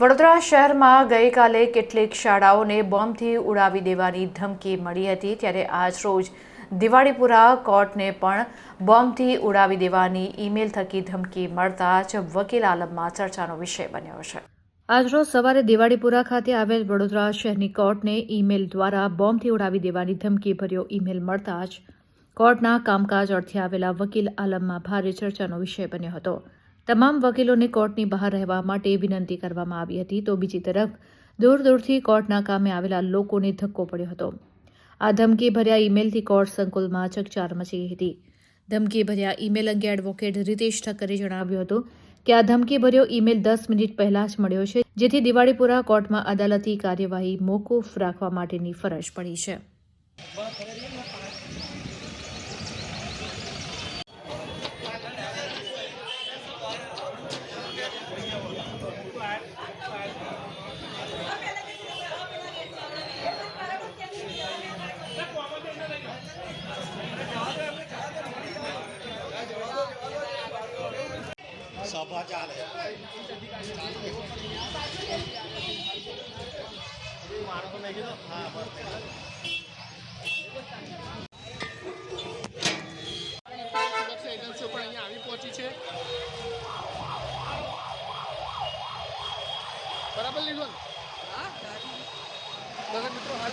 વડોદરા શહેરમાં ગઈકાલે કેટલીક શાળાઓને બોમ્બથી ઉડાવી દેવાની ધમકી મળી હતી, ત્યારે આજરોજ દિવાળીપુરા કોર્ટને પણ બોમ્બથી ઉડાવી દેવાની ઈમેલ થકી ધમકી મળતા જ વકીલ આલમમાં ચર્ચાનો વિષય બન્યો છે. આજરોજ સવારે દિવાળીપુરા ખાતે આવેલ વડોદરા શહેરની કોર્ટને ઈમેલ દ્વારા બોમ્બથી ઉડાવી દેવાની ધમકી ભર્યો ઈમેલ મળતા જ કોર્ટના કામકાજ અર્થે આવેલા વકીલ આલમમાં ભારે ચર્ચાનો વિષય બન્યો હતો. તમામ વકીલોને કોર્ટની બહાર રહેવા માટે વિનંતી કરવામાં આવી હતી. તો બીજી તરફ દૂર દૂરથી કોર્ટના કામે આવેલા લોકોને ધક્કો પડ્યો હતો. આ ધમકી ભર્યા ઈમેલથી કોર્ટ સંકુલમાં ચકચાર મચી હતી. ધમકી ભર્યા ઈમેલ અંગે એડવોકેટ રીતેશ ઠક્કરે જણાવ્યું હતું કે આ ધમકી ભર્યો ઈમેલ દસ મિનિટ પહેલા જ મળ્યો છે, જેથી દિવાળીપુરા કોર્ટમાં અદાલતી કાર્યવાહી મોકૂફ રાખવા માટેની ફરજ પડી છે. સભા ચાલે માણસો નહીં કીધું હા બસ એજન્સીઓ પણ અહીંયા આવી પહોંચી છે બરાબર લીધો ને? દર્શક મિત્રો, હાલ.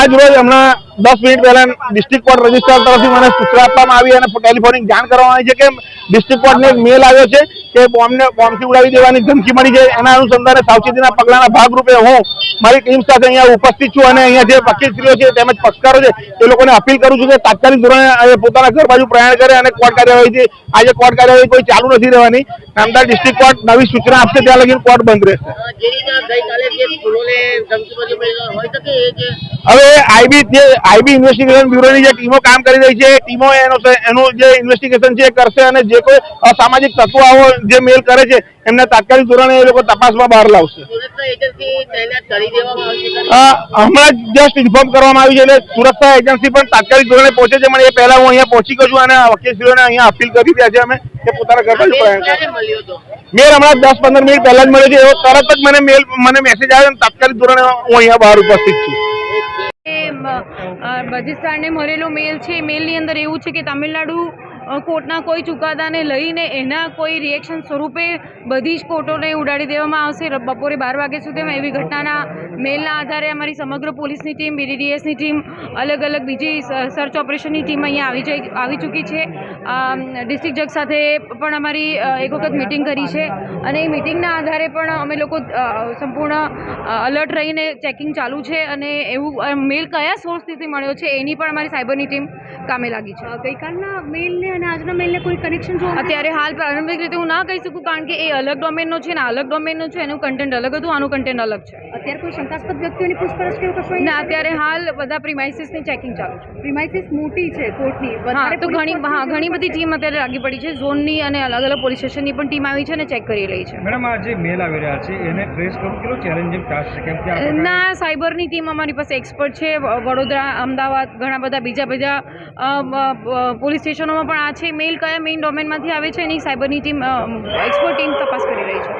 આજ રોજ હમણાં દસ મિનિટ પહેલા ડિસ્ટ્રિક્ટ કોર્ટ રજિસ્ટ્રાર તરફથી મને સૂચના આપવામાં આવી અને ટેલિફોનિક જાણ કરવામાં આવી છે કે ડિસ્ટ્રિક્ટ કોર્ટને મેલ આવ્યો છે કે બોમ્બને, બોમ્બથી ઉડાવી દેવાની ધમકી મળી છે. એના અનુસંધાને સાવચેતીના પગલાના ભાગરૂપે હું મારી ટીમ સાથે અહીંયા ઉપસ્થિત છું અને અહીંયા જે વકીલશ્રીઓ છે તેમજ પક્ષકારો છે એ લોકોને અપીલ કરું છું કે તાત્કાલિક ધોરણે પોતાના ઘર બાજુ પ્રયાણ કરે અને કોર્ટ કાર્યવાહી આજે કોર્ટ કાર્યવાહી કોઈ ચાલુ નથી રહેવાની. નામદાર ડિસ્ટ્રિક્ટ કોર્ટ નવી સૂચના આપશે ત્યાં લગી કોર્ટ બંધ રહેશે. હવે આઈબી જે આઈબી ઇન્વેસ્ટિગેશન બ્યુરોની જે ટીમો કામ કરી રહી છે ટીમો એનો એનું જે ઇન્વેસ્ટિગેશન છે એ કરશે અને જે કોઈ અસામાજિક તત્વો જે મેલ કરે છે એમને તાત્કાલિક ધોરણે એ લોકો તપાસમાં બહાર લાવશે. સુરક્ષા એજન્સી તૈનાત કરી દેવામાં આવશે ખરી? અ, હમણાં જસ્ટ ઇન્ફોર્મ કરવામાં આવ્યું છે એટલે સુરક્ષા એજન્સી પણ તાત્કાલિક ધોરણે પહોંચે છે. પણ એ પહેલા હું અહીંયા પહોંચી ગયો છું અને વકીલશ્રીઓને અહીંયા અપીલ કરી રહ્યા છે અમે કે પોતાના ઘર બાજુ મેલ હમણાં દસ પંદર મિનિટ પહેલા જ મળ્યો છે. એવો તરત જ મને મેલ મને મેસેજ આવ્યો અને તાત્કાલિક ધોરણે હું અહીંયા બહાર ઉપસ્થિત છું. બજિસ્તારને મળેલો મેલ છે. મેલ મેલની અંદર એવું છે કે તામિલનાડુ કોર્ટના કોઈ ચુકાદાને લઈને એના કોઈ રિએક્શન સ્વરૂપે બધી જ કોર્ટોને ઉડાડી દેવામાં આવશે. બપોરે બાર વાગ્યા સુધીમાં એવી ઘટનાના મેલના આધારે અમારી સમગ્ર પોલીસની ટીમ બીડીડીએસની ટીમ અલગ અલગ બીજી સર્ચ ઓપરેશનની ટીમ અહીંયા આવી જઈ, આવી ચૂકી છે. ડિસ્ટ્રિક્ટ જજ સાથે પણ અમારી એક વખત મિટિંગ કરી છે અને એ મિટિંગના આધારે પણ અમે લોકો સંપૂર્ણ અલર્ટ રહીને ચેકિંગ ચાલુ છે અને એવું મેલ કયા સોર્સથી મળ્યો છે એની પણ અમારી સાયબરની ટીમ કામે લાગી છે. ગઈકાલના મેલને અને આજના મેલને કોઈ કનેક્શન જોવા અત્યારે હાલ પ્રારંભિક રીતે હું ના કહી શકું કારણ કે એ અલગ ડોમેનનો છે ને અલગ ડોમેનનો છે એનું કન્ટેન્ટ અલગ હતું આનું કન્ટેન્ટ અલગ છે. અત્યારે કોઈ શંકાસ્પદ વ્યક્તિઓની પૂછપરછ કે કશું ને અત્યારે હાલ બધા પ્રિમાઇસીસની ચેકિંગ ચાલુ છે. પ્રિમાઇસીસ મોટી છે કોર્ટની. હા તો ઘણી હા ઘણી બધી ટીમ અત્યારે લાગી પડી છે. ઝોનની અને અલગ અલગ પોલીસ સ્ટેશનની પણ ટીમ આવી છે અને ચેક કરી રહી છે. મેડમ આ જે મેલ આવી રહ્યા છે એને ટ્રેસ કરવું કેટલો ચેલેન્જિંગ ટાસ્ક છે? કેમ કે ના સાયબરની ટીમ અમારી પાસે એક્સપર્ટ છે. વડોદરા અમદાવાદ ઘણા બધા બીજા અ, પોલીસ સ્ટેશનોમાં પણ આ છે. મેઇલ કયા મેઇન ડોમેનમાંથી આવે છે એની સાયબરની ટીમ એક્સપર્ટ ટીમ તપાસ કરી રહી છે.